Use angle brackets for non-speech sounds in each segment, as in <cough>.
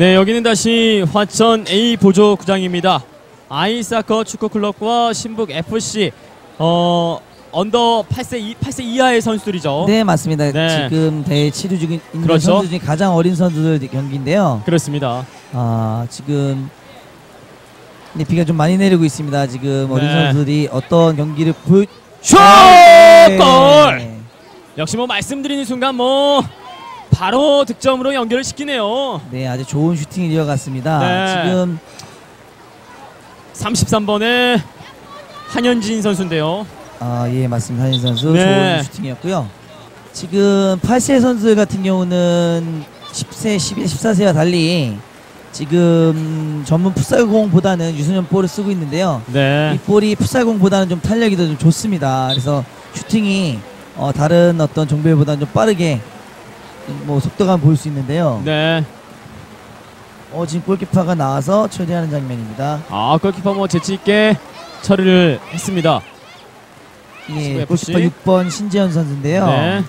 네, 여기는 다시 화천 A 보조 구장입니다. 아이사커 축구 클럽과 신북 FC 어 언더 8세 이, 8세 이하의 선수들이죠. 네 맞습니다. 네. 지금 대회 치료 중인 그렇죠. 선수 중에 가장 어린 선수들 경기인데요. 그렇습니다. 아 지금 네, 비가 좀 많이 내리고 있습니다. 지금 어린 네. 선수들이 어떤 경기를 보여 슛! 네. 골! 역시 뭐 말씀드리는 순간 뭐 바로 득점으로 연결을 시키네요. 네 아주 좋은 슈팅을 이어갔습니다. 네. 지금 33번의 한현진 선수인데요. 아 예 맞습니다. 한인 선수 네. 좋은 슈팅이었고요. 지금 8세 선수들 같은 경우는 10세, 12세, 14세와 달리 지금 전문 풋살공보다는 유소년 볼을 쓰고 있는데요. 네. 이 볼이 풋살공보다는 좀 탄력이 더 좀 좋습니다. 그래서 슈팅이 어, 다른 어떤 종별보다는 좀 빠르게 뭐 속도감 보일 수 있는데요. 네. 어, 지금 골키퍼가 나와서 처리하는 장면입니다. 아, 골키퍼 뭐 재치 있게 처리를 했습니다. 예. 골키퍼 6번 신재현 선수인데요. 네.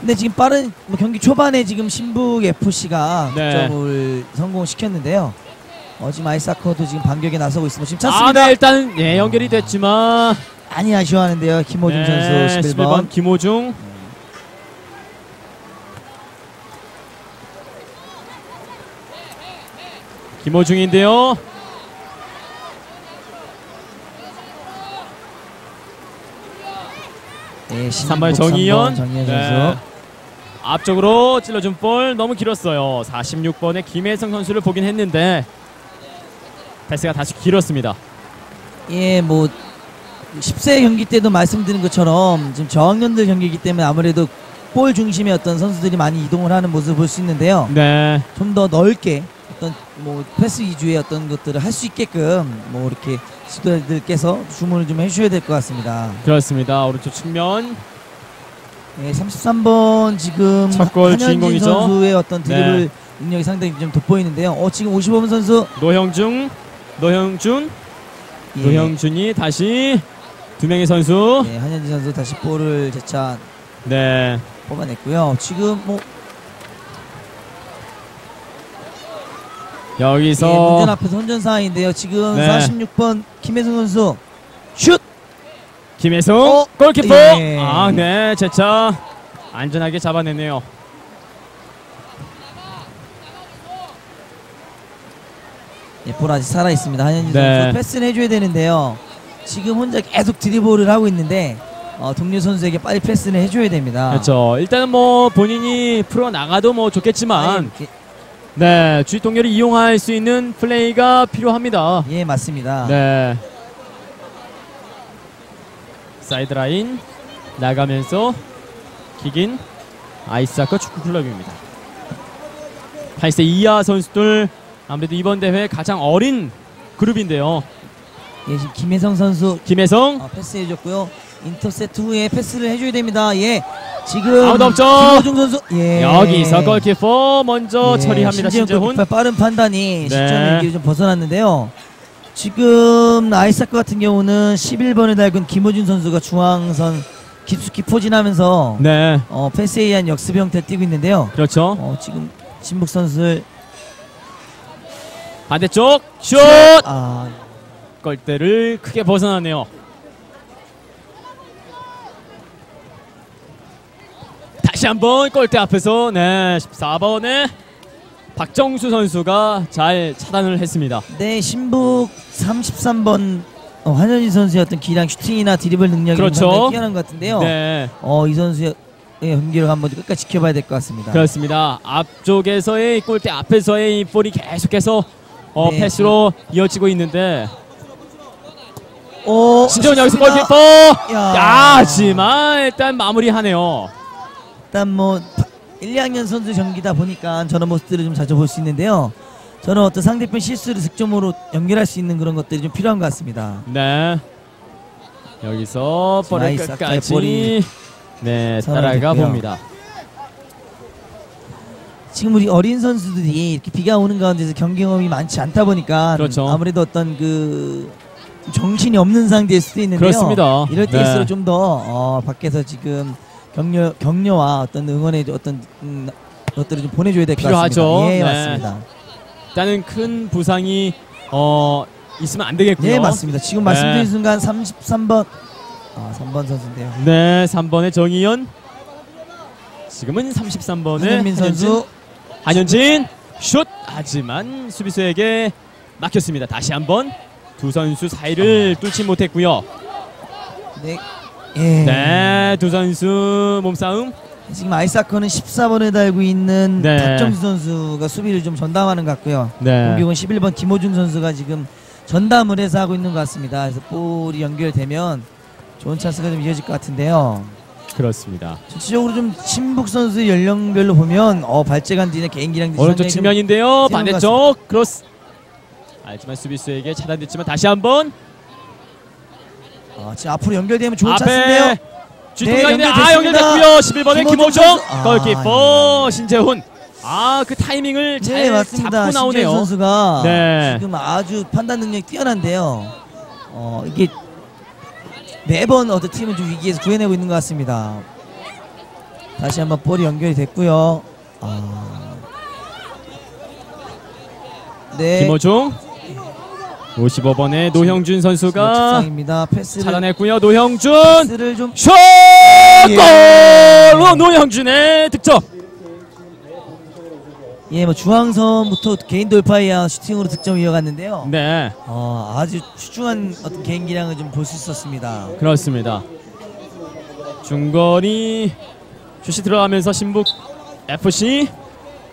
근데 지금 빠른 뭐 경기 초반에 지금 신북 FC가 네. 득점을 성공시켰는데요. 어, 지금 아이사커도 지금 반격에 나서고 있습니다. 지금 아, 찼습니다. 네, 일단 예, 연결이 됐지만 많이 아쉬워하는데요. 김호중 네, 선수 11번. 11번 김호중. 김호중인데요. 네, 3번 신북 정희연. 3번 정희연 네. 선수. 앞쪽으로 찔러준 볼 너무 길었어요. 46번의 김혜성 선수를 보긴 했는데 패스가 다시 길었습니다. 예, 뭐 10세 경기 때도 말씀드린 것처럼 지금 저학년들 경기이기 때문에 아무래도 볼 중심의 어떤 선수들이 많이 이동을 하는 모습을 볼 수 있는데요. 네. 좀 더 넓게 어떤 뭐 패스 위주의 어떤 것들을 할 수 있게끔 뭐 이렇게 지도자들께서 주문을 좀 해주셔야 될 것 같습니다. 그렇습니다. 오른쪽 측면. 예, 33번 지금 한현진 주인공이죠. 선수의 어떤 드리블 네. 능력이 상당히 좀 돋보이는데요. 어, 지금 55번 선수 노형중, 노형준, 예, 노형준이 다시 두 명의 선수. 예, 한현진 선수 다시 볼을 재차 네. 뽑아냈고요. 지금 뭐 예, 여기서 문전 앞에서 혼전 상황인데요. 지금 네. 46번 김혜성 선수 슛! 김혜성 어? 골키퍼. 예. 아, 네. 제차 안전하게 잡아내네요. 예, 볼 아직 살아 있습니다. 한현진 네. 선수 패스를 해줘야 되는데요. 지금 혼자 계속 드리블을 하고 있는데 어, 동료 선수에게 빨리 패스를 해줘야 됩니다. 그렇죠. 일단은 뭐 본인이 풀어 나가도 뭐 좋겠지만 예, 네, 주위 동료를 이용할 수 있는 플레이가 필요합니다. 예, 맞습니다. 네. 사이드 라인 나가면서 킥인 아이스하커 축구 클럽입니다. 8세 이하 선수들 아무래도 이번 대회 가장 어린 그룹인데요. 예, 지금 김혜성 선수 김혜성 어, 패스해줬고요. 인터셉트 후에 패스를 해줘야 됩니다. 예, 지금 아무도 없죠. 김호중 선수 예. 여기서 골키퍼 먼저 예, 처리합니다. 신재훈 빠른 판단이 네. 시점의 위기를 좀 벗어났는데요. 지금 아이사크 같은 경우는 11번을 달군 김호준 선수가 중앙선 깊숙이 포진하면서 네, 어, 패스에 의한 역습 형태 를 띄고 있는데요. 그렇죠. 어, 지금 신북 선수를 반대쪽 슛! 아, 골대를 크게 벗어나네요. 다시 한번 골대 앞에서 네 14번의 박정수 선수가 잘 차단을 했습니다. 네 신북 33번 어, 한현진 선수의 어떤 기량 슈팅이나 드리블 능력이 그렇죠. 뛰어난 것 같은데요. 네 어, 이 선수의 경기를 한번 끝까지 지켜봐야 될 것 같습니다. 그렇습니다. 앞쪽에서의 이 골대 앞에서의 이 볼이 계속해서 어, 네. 패스로 이어지고 있는데 오, 신재훈 여기서. 골키퍼 야. 야 하지만 일단 마무리하네요. 일단 뭐 1, 2학년 선수 경기다 보니까 저런 모습들을 좀 자주 볼 수 있는데요. 저는 어떤 상대편 실수를 득점으로 연결할 수 있는 그런 것들이 좀 필요한 것 같습니다. 네. 여기서 볼을 끝까지 네 따라가 됐고요. 봅니다. 지금 우리 어린 선수들이 이렇게 비가 오는 가운데서 경기 경험이 많지 않다 보니까 그렇죠. 아무래도 어떤 그 정신이 없는 상대일 수도 있는데요. 그렇습니다. 이럴 네. 때일수록 좀더 어, 밖에서 지금 격려 격려와 어떤 응원의 어떤 음, 것들을 좀 보내줘야 될것 필요하죠. 같습니다. 예, 네. 맞습니다. 일단은 큰 부상이 어 있으면 안 되겠고요. 예, 맞습니다. 지금 네. 말씀드린 순간 33번 아, 3번 선수인데요. 네, 3번의 정희연. 지금은 33번의 한현민 선수 한현진 슛 하지만 수비수에게 막혔습니다. 다시 한번 두 선수 사이를 뚫지 못했고요. 네. 예. 네, 두 선수 몸싸움. 지금 아이사커는 14번을 달고 있는 네. 박정수 선수가 수비를 좀 전담하는 것 같고요. 네. 공격은 11번 김호중 선수가 지금 전담을 해서 하고 있는 것 같습니다. 그래서 볼이 연결되면 좋은 찬스가 좀 이어질 것 같은데요. 그렇습니다. 전체적으로 좀 신북 선수의 연령별로 보면 어, 발재간 뒤에 개인기량도 오른쪽 측면인데요. 반대쪽 크로스. 하지만 수비수에게 차단됐지만 다시 한번 어, 지금 앞으로 연결되면 좋은 찬스인데요. 쥐뚱이인데 아 연결됐습니다. 연결됐고요. 11번의 김호중 김호중 선수. 아, 골키퍼 신재훈. 아 그 타이밍을 잘 네 맞습니다. 잡고 나오네요. 선수가 네. 지금 아주 판단 능력이 뛰어난데요. 어 이게 매번 어떤 팀을 좀 위기에서 구해내고 있는 것 같습니다. 다시 한번 볼이 연결이 됐고요. 아. 네. 김호중 55번의 노형준 선수가 축상입니다. 패스를 차단했고요. 노형준 패스를 좀 슛! 예. 골로 노형준의 득점. 예, 뭐 중앙선부터 개인 의한 슈팅으로 득점 이어갔는데요. 네, 어, 아주 출중한 어떤 개인기량을 좀 볼 수 있었습니다. 그렇습니다. 중거리 슛이 들어가면서 신북 FC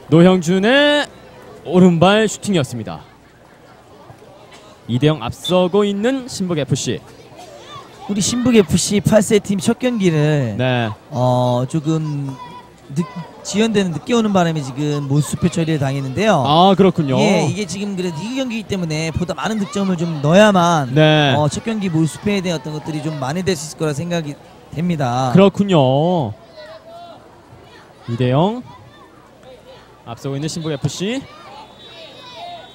노형준의 오른발 슈팅이었습니다. 2대0 앞서고 있는 신북 FC. 우리 신북 FC 8세 팀 첫 경기를 네, 어 조금 늦, 지연되는 늦게 오는 바람에 지금 몰수표 처리를 당했는데요. 아 그렇군요. 예, 이게 지금 그래도 리그 경기이기 때문에 보다 많은 득점을 좀 넣어야만 네, 어, 첫 경기 몰수표에 대한 어떤 것들이 좀 만회될 수 있을 거라 생각이 됩니다. 그렇군요. 2대0 앞서고 있는 신북 FC.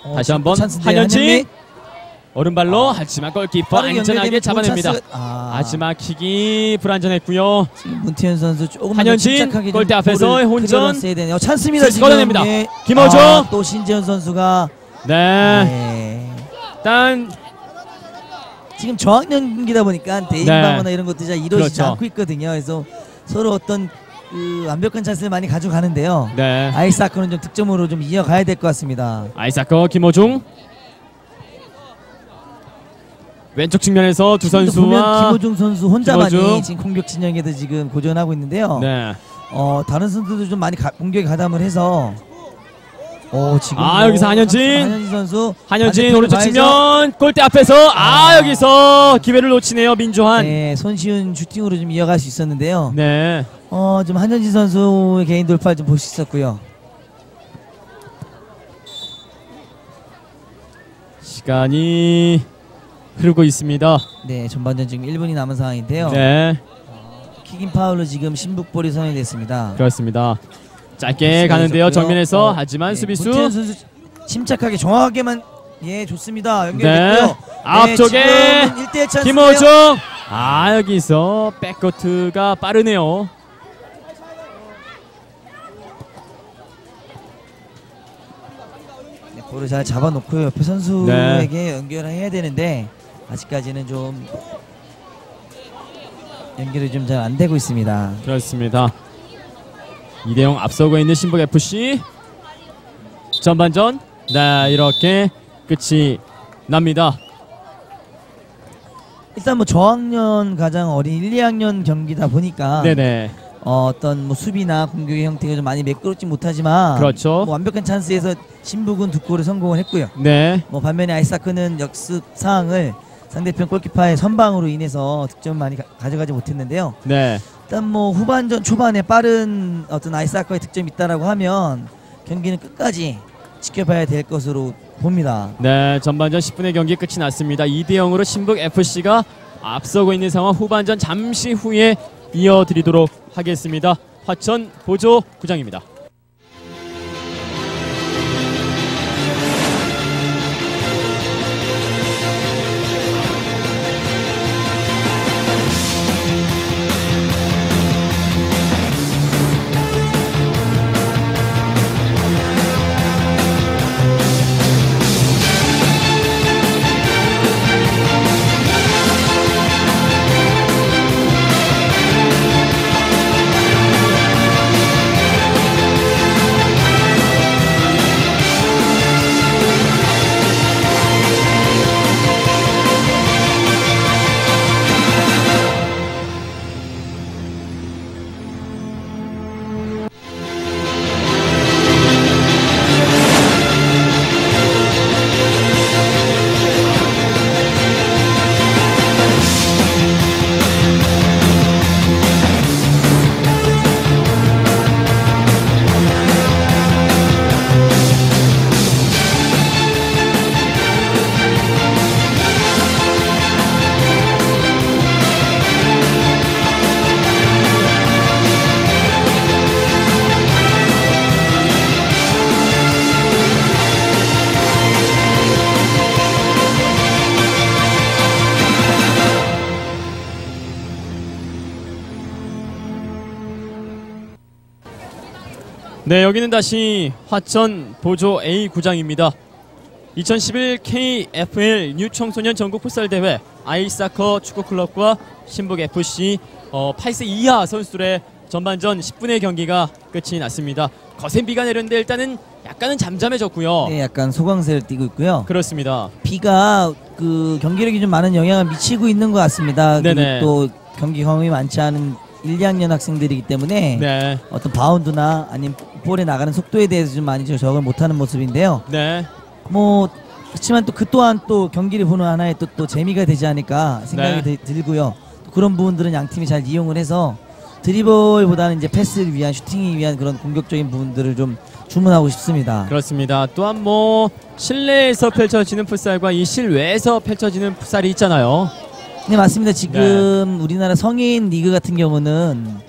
어, 다시 한번. 한현진. 오른발로 아. 하지만 골키퍼 안전하게 잡아냅니다. 아, 하지만 킥이 불안전했고요. 지금 문태현 선수 조금 더 한현진, 골대 앞에서 혼전. 어, 찬스입니다 지금. 예. 김호중. 아, 또 신재현 선수가 네, 네. 일단 지금 저학년 경기다 보니까 대인 네. 방어나 이런 것들이 잘 이루어지지 그렇죠. 않고 있거든요. 그래서 서로 어떤 그 완벽한 찬스를 많이 가져가는데요. 네 아이스하크는 좀 득점으로 좀 이어가야 될 것 같습니다. 아이사커 김호중 왼쪽 측면에서 두 선수와 김호중 선수 혼자만이 김호중. 지금 공격 진영에도 지금 고전하고 있는데요. 네. 어 다른 선수들도 좀 많이 가- 공격에 가담을 해서 어 지금 아, 뭐 여기서 한현진. 한현진 선수 한현진 오른쪽. 측면 골대 앞에서 아, 아. 여기서 기회를 놓치네요 민조한. 네. 네, 손쉬운 슈팅으로 좀 이어갈 수 있었는데요. 어, 좀 한현진 선수의 개인 돌파 좀 볼 수 있었고요. 시간이 흐르고 있습니다. 네, 전반전 지금 1분이 남은 상황인데요. 네 킥인 파울로 지금 신북볼이 선언됐습니다. 그렇습니다. 짧게 가는데요 정면에서 하지만 수비수 네, 문태현 선수 침착하게 정확하게만 예 좋습니다 네 연결됐고요. 앞쪽에 1대1 찬스. 김호중 아 여기서 백커트가 빠르네요. 네, 볼을 잘 잡아놓고 옆에 선수에게 연결을 해야 되는데 아직까지는 좀 연결이 좀 잘 안 되고 있습니다. 그렇습니다. 2대0 앞서고 있는 신북 FC 전반전 네 이렇게 끝이 납니다. 일단 뭐 저학년 가장 어린 1, 2학년 경기다 보니까 네네 어, 어떤 뭐 수비나 공격의 형태가 좀 많이 매끄럽지 못하지만 그렇죠. 뭐 완벽한 찬스에서 신북은 두 골을 성공을 했고요. 네 뭐 반면에 아이사크는 역습 사항을 상대편 골키퍼의 선방으로 인해서 득점 많이 가, 져가지 못했는데요. 네. 일단 뭐 후반전 초반에 빠른 어떤 아이사크의 득점이 있다라고 하면 경기는 끝까지 지켜봐야 될 것으로 봅니다. 네, 전반전 10분의 경기 끝이 났습니다. 2대 0으로 신북 FC가 앞서고 있는 상황 후반전 잠시 후에 이어드리도록 하겠습니다. 화천 보조 구장입니다. 네, 여기는 다시 화천 보조 A 구장입니다. 2011 KFL 뉴청소년 전국 풋살 대회 아이사커 축구 클럽과 신북 FC 어, 8세 이하 선수들의 전반전 10분의 경기가 끝이 났습니다. 거센 비가 내렸는데 일단은 약간은 잠잠해졌고요. 네, 약간 소광세를 띠고 있고요. 그렇습니다. 비가 그 경기력이 좀 많은 영향을 미치고 있는 것 같습니다. 네네. 그리고 또 경기 경험이 많지 않은 1, 2학년 학생들이기 때문에 네, 어떤 바운드나 아니면 볼에 나가는 속도에 대해서 좀 많이 좀 적응을 못하는 모습인데요. 네, 뭐 그렇지만 또 그 또한 또 경기를 보는 하나의 또, 또 재미가 되지 않을까 생각이 네. 들- 들고요. 또 그런 부분들은 양 팀이 잘 이용을 해서 드리블보다는 이제 패스를 위한 슈팅이 위한 그런 공격적인 부분들을 좀 주문하고 싶습니다. 그렇습니다. 또한 뭐 실내에서 펼쳐지는 풋살과 이 실외에서 펼쳐지는 풋살이 있잖아요. 네 맞습니다. 지금 우리나라 성인 리그 같은 경우는 시-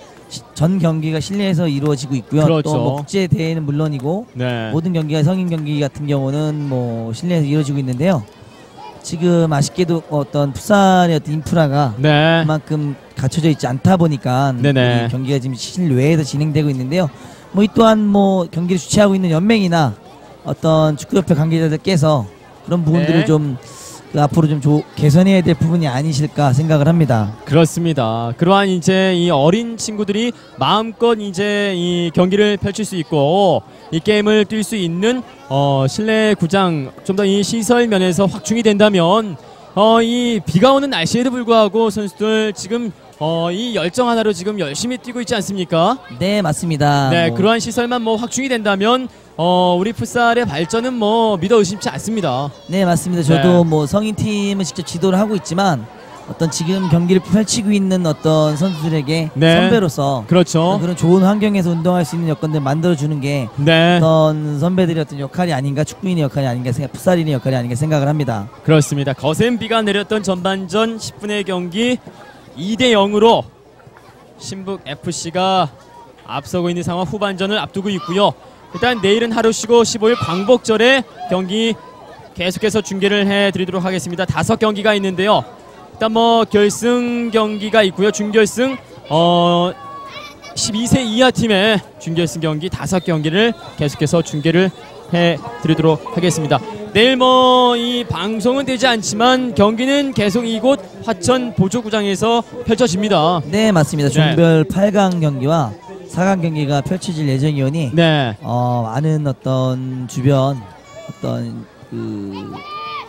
전 경기가 실내에서 이루어지고 있고요. 그렇죠. 또뭐 국제 대회는 물론이고 네, 모든 경기가 성인 경기 같은 경우는 뭐 실내에서 이루어지고 있는데요. 지금 아쉽게도 어떤 풋살의 어떤 인프라가 네, 그만큼 갖춰져 있지 않다 보니까 경기가 지금 실외에서 진행되고 있는데요. 뭐 이 또한 뭐 경기를 주최하고 있는 연맹이나 어떤 축구협회 관계자들께서 그런 부분들을 네. 좀 그 앞으로 좀 조- 개선해야 될 부분이 아니실까 생각을 합니다. 그렇습니다. 그러한 이제 이 어린 친구들이 마음껏 이제 이 경기를 펼칠 수 있고 이 게임을 뛸 수 있는 어, 실내 구장 좀 더 이 시설 면에서 확충이 된다면 어, 이 비가 오는 날씨에도 불구하고 선수들 지금 어, 이 열정 하나로 지금 열심히 뛰고 있지 않습니까? 네 맞습니다. 네, 뭐 그러한 시설만 뭐 확충이 된다면 어, 우리 풋살의 발전은 뭐 믿어 의심치 않습니다. 네 맞습니다. 저도 네. 뭐 성인 팀을 직접 지도를 하고 있지만 어떤 지금 경기를 펼치고 있는 어떤 선수들에게 네. 선배로서 그렇죠. 그런 좋은 환경에서 운동할 수 있는 여건들 만들어 주는 게 네, 어떤 선배들의 어떤 역할이 아닌가 축구인의 역할이 아닌가 생각, 풋살인의 역할이 아닌가 생각을 합니다. 그렇습니다. 거센 비가 내렸던 전반전 10분의 경기 2대 0으로 신북 FC가 앞서고 있는 상황 후반전을 앞두고 있고요. 일단 내일은 하루 쉬고 15일 광복절에 경기 계속해서 중계를 해드리도록 하겠습니다. 다섯 경기가 있는데요. 일단 뭐 결승 경기가 있고요. 준결승 어 12세 이하 팀의 준결승 경기 다섯 경기를 계속해서 중계를 해드리도록 하겠습니다. 내일 뭐 이 방송은 되지 않지만 경기는 계속 이곳 화천 보조구장에서 펼쳐집니다. 네 맞습니다. 네. 종별 8강 경기와 4강 경기가 펼쳐질 예정이오니 네, 어, 많은 어떤 주변 어떤 그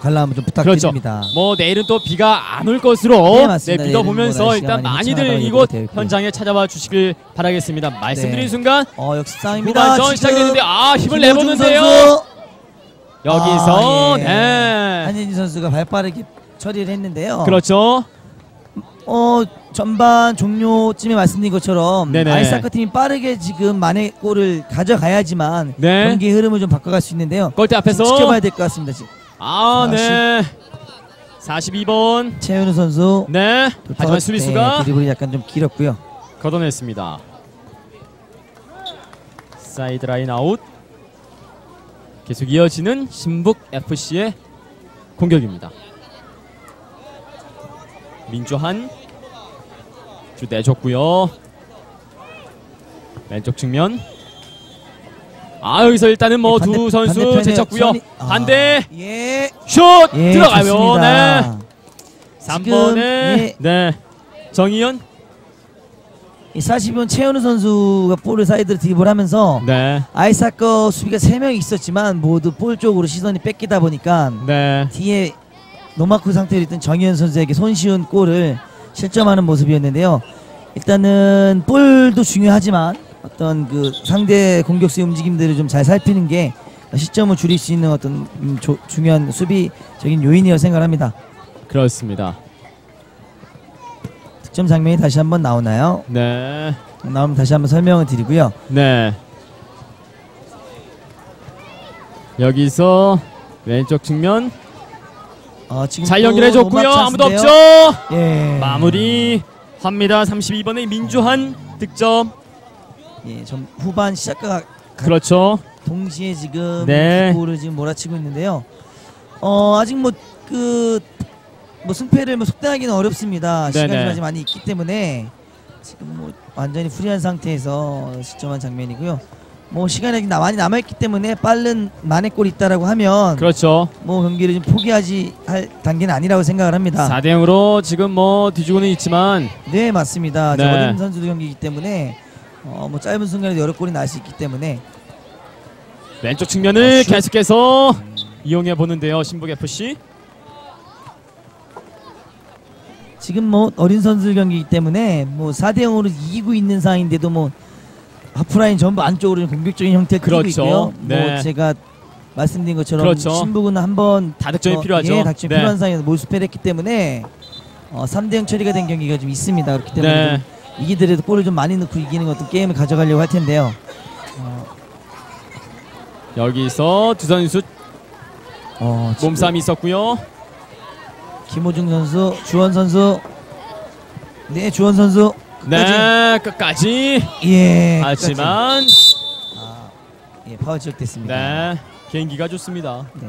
관람 좀 그렇죠. 부탁드립니다. 뭐 내일은 또 비가 안 올 것으로 네, 네. 믿어보면서 뭐 날씨가 일단 많이 많이들 이곳. 현장에 찾아와 주시길 바라겠습니다. 말씀드린 네. 순간 어 역시 싸움입니다. 후반전 시작됐는데 아 힘을 내보는데요. 선수! 여기서 아, 예. 네, 한진희 선수가 발빠르게 처리를 했는데요. 그렇죠. 어 전반 종료쯤에 말씀드린 것처럼 네네. 아이스하크 팀이 빠르게 지금 만의 골을 가져가야지만 네. 경기 흐름을 좀 바꿔갈 수 있는데요. 골대 앞에서 지켜봐야 될 것 같습니다. 지금 아, 네. 42번. 최현우 선수 네. 하지만 네, 수비수가 드리블이 약간 좀 길었고요. 걷어냈습니다. 사이드 라인 아웃. 계속 이어지는 신북 FC의 공격입니다. 민주한 주 내줬고요. 왼쪽 측면. 아 여기서 일단은 뭐두 반대- 선수 제쳤고요. 선이- 아, 반대 예. 슛 예, 들어가요. 좋습니다. 네. 지금, 3번에 예. 네 정희연 이 40번 최현우 선수가 볼을 사이드로 드리블하면서 네 아이사커 수비가 3명이 있었지만 모두 볼 쪽으로 시선이 뺏기다 보니까 네. 뒤에 노마크 상태로 있던 정현 선수에게 손쉬운 골을 실점하는 모습이었는데요. 일단은 볼도 중요하지만 어떤 그 상대 공격수의 움직임들을 좀 잘 살피는 게 시점을 줄일 수 있는 어떤 음, 조- 중요한 수비적인 요인이라고 생각합니다. 그렇습니다. 득점 장면이 다시 한번 나오나요? 네. 나오면 다시 한번 설명을 드리고요. 네. 여기서 왼쪽 측면 어, 잘또 연결해 줬고요. 노마크 아무도 없죠. 예. 마무리 합니다. 32번의 민주한 득점. 예, 좀 후반 시작과 그렇죠. 동시에 지금 네. 골을 지금 몰아치고 있는데요. 어 아직 뭐 그 뭐 승패를 뭐 속단하기는 어렵습니다. 네네. 시간이 아직 많이 있기 때문에 지금 뭐 완전히 프리한 상태에서 시점한 장면이고요. 뭐 시간이 나- 많이 남아있기 때문에 빠른 만회골이 있다라고 하면 그렇죠. 뭐 경기를 좀 포기하지 할 단계는 아니라고 생각을 합니다. 4대 0으로 지금 뭐 뒤지고는 있지만 네 맞습니다. 저 네. 어린 선수들 경기이기 때문에 어, 뭐 짧은 순간에 여러 골이 날 수 있기 때문에 왼쪽 측면을 아, 슛. 계속해서 이용해 보는데요. 신북 FC. 지금 뭐 어린 선수들 경기이기 때문에 뭐 4대 0으로 이기고 있는 상황인데도 뭐 하프라인 전부 안쪽으로 공격적인 띄고 그렇죠. 있고요. 네. 뭐 제가 말씀드린 것처럼 그렇죠. 신북은 한번 다득점이 어, 필요하죠. 예, 닥쳐 네. 필요한 상황에서 몰수패를 했기 때문에 어, 3대 0 처리가 된 경기가 좀 있습니다. 그렇기 때문에 네. 좀 이기더라도 골을 좀 많이 넣고 이기는 어떤 게임을 가져가려고 할 텐데요. 어, 여기서 두 선수 어, 몸싸움이 있었고요. 김호중 선수, 주원 선수, 네 주원 선수, 끝까지. 네, 끝까지. 예, 하지만. 아, 예 파울 지역 됐습니다. 네, 개인기가 좋습니다. 네.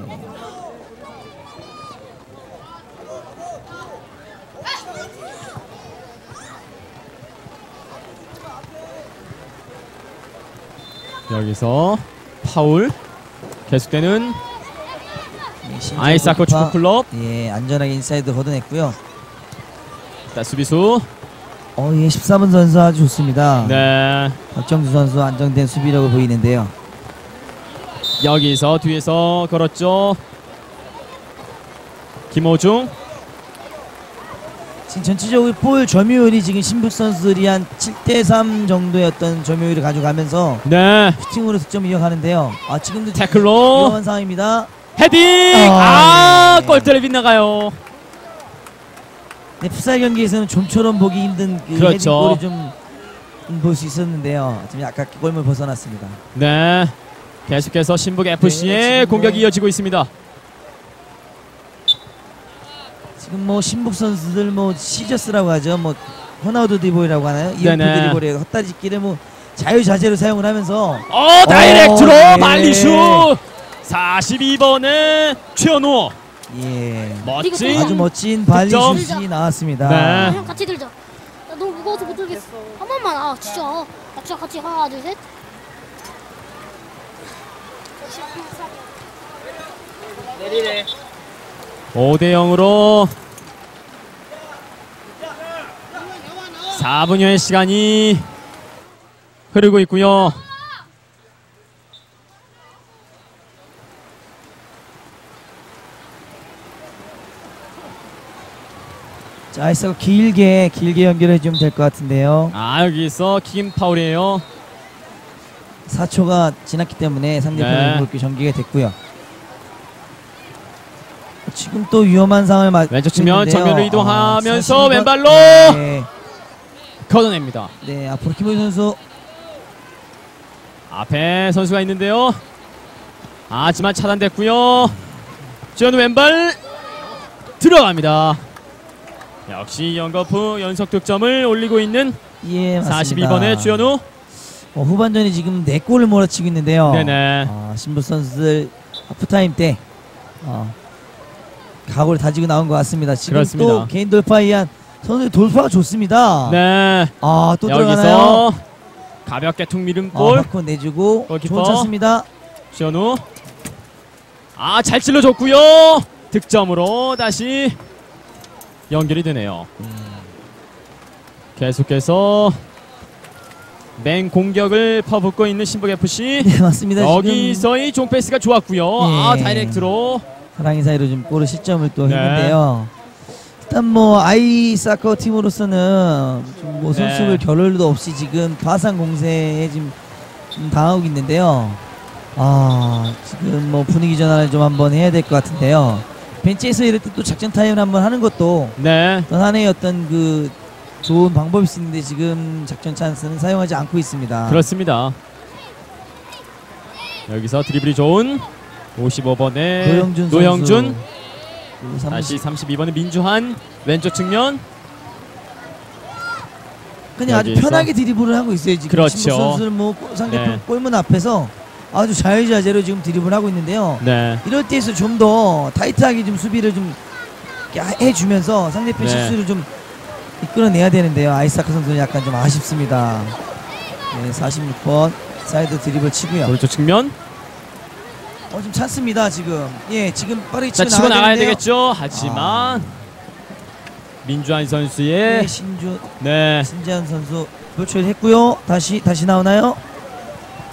여기서 파울 계속되는 예, 아이스하커 골키퍼. 축구클럽 예, 안전하게 인사이드 걷어냈고요. 자, 수비수 어, 예, 13번 선수 아주 좋습니다. 네 박정수 선수 안정된 수비라고 보이는데요. 여기서 뒤에서 걸었죠 김호중 지금 전체적으로 볼 점유율이 지금 신북 선수들이 한 7대3 정도의 어떤 점유율을 가져가면서 네 슈팅으로 득점을 이어가는데요. 아, 지금도 태클로 위험한 상황입니다. 헤딩 아, 아 네. 골대를 빗나가요 네, 풋살 경기에서는 좀처럼 보기 힘든 그 그렇죠. 헤딩골을 좀볼 수 있었는데요. 좀 아깝게 골을 벗어났습니다. 네 계속해서 신북 FC의 네, 지금 공격이 뭐- 이어지고 있습니다 지금 뭐 신북 선수들 뭐 시저스라고 하죠. 뭐 호나우드 드리블이라고 하나요? 이어프 네네. 드리블에 헛다리끼를 뭐 자유자재로 사용을 하면서 어 다이렉트로 네. 발리슛 42번의 최현우 예 멋진 아주 멋진 득점. 발리슛이 나왔습니다. 네. 형 같이 들자. 나 너무 무거워서 못 들겠어. 한 번만 아 진짜. 나 진짜 같이 하나 둘 셋. 5대 0으로 4분여의 시간이 흐르고 있고요. 자, 아이스가 길게 길게 연결해 주면 될 것 같은데요. 아 여기서 킥인 파울이에요. 4초가 지났기 때문에 상대편의 네. 공격이 전개가 됐고요. 지금 또 위험한 상황을 맞고 왼쪽 측면 있는데요. 정면으로 이동하면서 아, 42번. 왼발로 네, 걷어냅니다. 네 앞으로 김호희 선수 앞에 선수가 있는데요. 하지만 차단됐고요. 지현우 왼발 들어갑니다. 역시 영거프 연속 득점을 올리고 있는 예 맞습니다. 42번의 주현우. 어, 후반전에 지금 네 골을 몰아치고 있는데요. 네네. 아, 신부 선수들 하프타임 때 어, 각오를 다지고 나온 것 같습니다. 지금 그렇습니다. 또 개인 돌파에 의한 선수의 돌파가 좋습니다. 네. 아 또 들어가나요? 여기서 가볍게 툭 어, 골. 바꿔 내주고. 좋은 찬스입니다. 주현우. 아, 잘 찔러줬고요. 득점으로 다시 연결이 되네요. 계속해서 맹 공격을 퍼붓고 있는 신북 FC. <laughs> 네 맞습니다. 여기서의 종패스가 좋았고요. 아, 예. 다이렉트로. 사랑의 사이로 좀 골을 실점을 또 네. 했는데요. 일단 뭐 아이 사커 팀으로서는 좀뭐 네. 선수별 결혈도 없이 지금 파상 공세에 지금 좀 당하고 있는데요. 아 지금 뭐 분위기 전환을 좀 한번 해야 될 것 같은데요. 벤치에서 이럴 때 또 작전 타임을 한번 하는 것도 네. 또 하나의 어떤 그 좋은 방법일 수 있는데 지금 작전 찬스는 사용하지 않고 있습니다. 그렇습니다. 여기서 드리블이 좋은 55번의 노영준. 노영준. 그리고 30 다시 32번의 민주한 왼쪽 측면. 그냥 아주. 편하게 드리블을 하고 있어요 지금 그렇죠. 선수는 뭐 골- 상대편 네. 골문 앞에서 아주 자유자재로 지금 드리블을 하고 있는데요 네. 이럴 때에서 좀 더 타이트하게 좀 수비를 좀 해주면서 상대편 네. 실수를 좀 이끌어내야 되는데요 아이사카 선수는 약간 좀 아쉽습니다 네, 46번 사이드 드리블 치고요. 오른쪽 측면. 어, 지금 찬스입니다, 지금. 예, 지금 빠르게 자 치고, 치고 나가야 되는데요. 되겠죠. 하지만 민주환 선수의 네, 신주 네 신재현 선수 볼 처리했고요. 다시 다시 나오나요?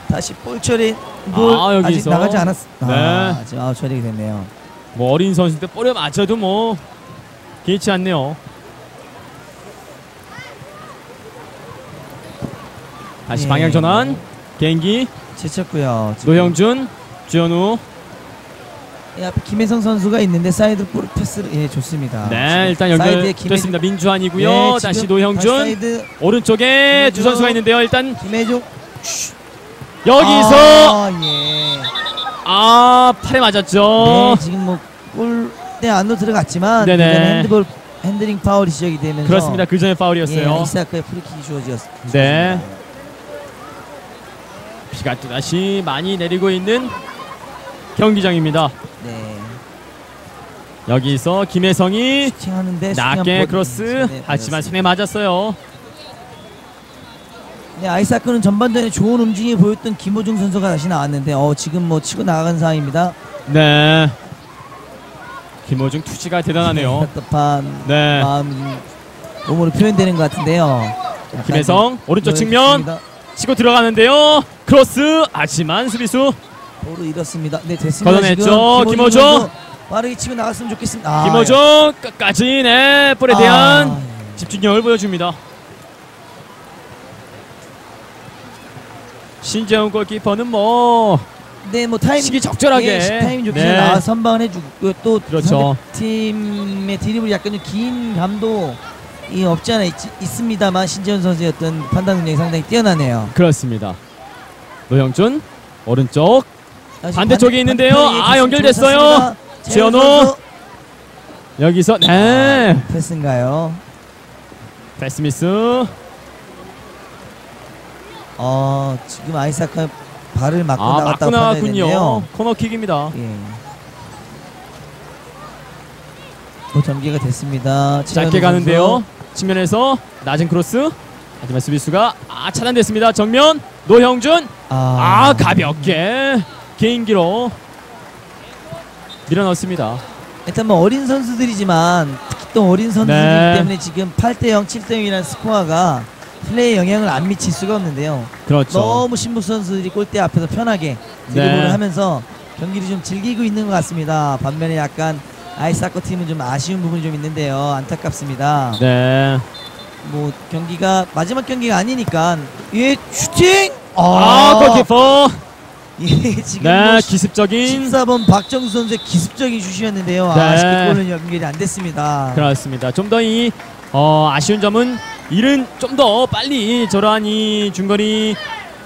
다시 볼 처리. 볼 아, 여기서. 아직 나가지 않았. 네. 아, 지금 아웃 처리가 됐네요. 뭐 어린 선수인데 볼에 맞아도 뭐 개의치 않네요. 다시 예. 방향 전환. 개인기 제쳤고요. 지금 노형준, 주현우. 예, 앞에 김혜성 선수가 있는데 사이드 볼 패스를 예 좋습니다. 네 일단 연결됐습니다. 민주환이고요. 예, 다시 다시 노형준. 사이드 오른쪽에 두 김혜중. 선수가 있는데요. 일단 김혜중 여기서 아, 예. 아 팔에 맞았죠. 네, 지금 뭐 골대 안으로 들어갔지만 핸드볼 핸들링 파울이 시작이 되면서 그렇습니다. 그 전에 파울이었어요. 예, 이사카의 프리킥이 주어졌. 네. 비가 또 다시 많이 내리고 있는 경기장입니다. 네. 여기서 김혜성이 낮게 크로스 손에 하지만. 손에 맞았어요. 네, 아이사크는 전반전에 좋은 움직임이 보였던 김호중 선수가 다시 나왔는데 어 지금 뭐 치고 나간 상황입니다. 네. 김호중 투지가 대단하네요. 답답한 네. 마음이 몸으로 표현되는 것 같은데요. 김혜성 오른쪽 좀 측면 좋습니다. 치고 들어가는데요. 크로스 하지만 수비수 볼을 잃었습니다. 네 됐습니다. 걷어냈죠. 김호중. 빠르게 치고 나갔으면 좋겠습니다. 아, 김호중 끝까지 네 볼에 대한 아, 집중력을 보여줍니다. 신재훈 골키퍼는 뭐 네, 뭐 타이밍 시기 적절하게. 예, 시- 타이밍 좋게 네. 나와 선방을 해주고 또 그렇죠. 팀의 드리블이 약간 좀 긴 감도 이 없지 않아 있, 있습니다만 신재현 선수의 어떤 판단 능력이 상당히 뛰어나네요. 그렇습니다. 노영준 오른쪽 반대쪽에 반대- 있는데요. 아, 연결됐어요. 좋았습니다. 지현우. 재현 선수. 여기서 네 아, 패스인가요? 패스 미스 어 지금 아이사카 발을 맞고 아 나갔다 맞고. 판단했네요. 코너킥입니다. 예. 또 전개가 됐습니다. 짧게 가는데요. 측면에서 낮은 크로스 하지만 수비수가 아 차단됐습니다. 정면 노형준 아, 아, 가볍게 개인기로 밀어넣습니다. 일단 뭐 어린 선수들이지만 특히 또 어린 선수들이기 네. 때문에 지금 8대 0, 7대 0이라는 스코어가 플레이에 영향을 안 미칠 수가 없는데요. 그렇죠. 너무 신부 선수들이 골대 앞에서 편하게 드리블을 네. 하면서 경기를 좀 즐기고 있는 것 같습니다. 반면에 약간 아이스하커 팀은 좀 아쉬운 부분이 좀 있는데요. 안타깝습니다. 네. 뭐 경기가 마지막 경기가 아니니까 예 슈팅 아, 골키퍼. <laughs> 예 지금 네, 뭐 기습적인 14번 박정수 선수의 기습적인 슛이었는데요. 네. 아쉽게 골은 연결이 안 됐습니다. 그렇습니다. 좀 더 이 어, 아쉬운 점은 일은 좀 더 빨리 저러한 이 중거리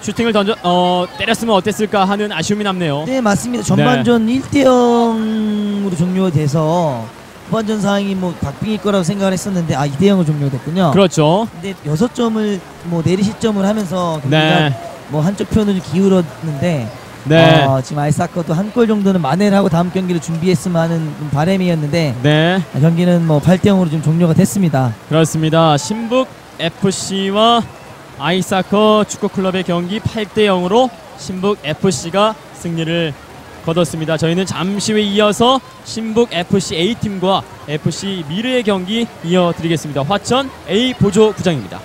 슈팅을 던져 어, 때렸으면 어땠을까 하는 아쉬움이 남네요. 네 맞습니다. 전반전 1대 0으로 종료가 돼서 후반전 상황이 뭐 박빙일 거라고 생각을 했었는데 아 2대 0으로 종료가 됐군요. 그렇죠. 근데 6점을 뭐 내리 실점을 하면서 네. 뭐 한쪽 편으로 기울었는데 네. 어, 지금 아이사커도 한 골 정도는 만회를 하고 다음 경기를 준비했으면 하는 좀 바람이었는데 네. 경기는 뭐 8대 0으로 좀 종료가 됐습니다. 그렇습니다. 신북 FC와 아이사커 축구 클럽의 경기 8대 0으로 신북 FC가 승리를 거뒀습니다. 저희는 잠시 후에 이어서 신북 FC A팀과 FC 미르의 경기 이어드리겠습니다. 화천 A 보조 구장입니다.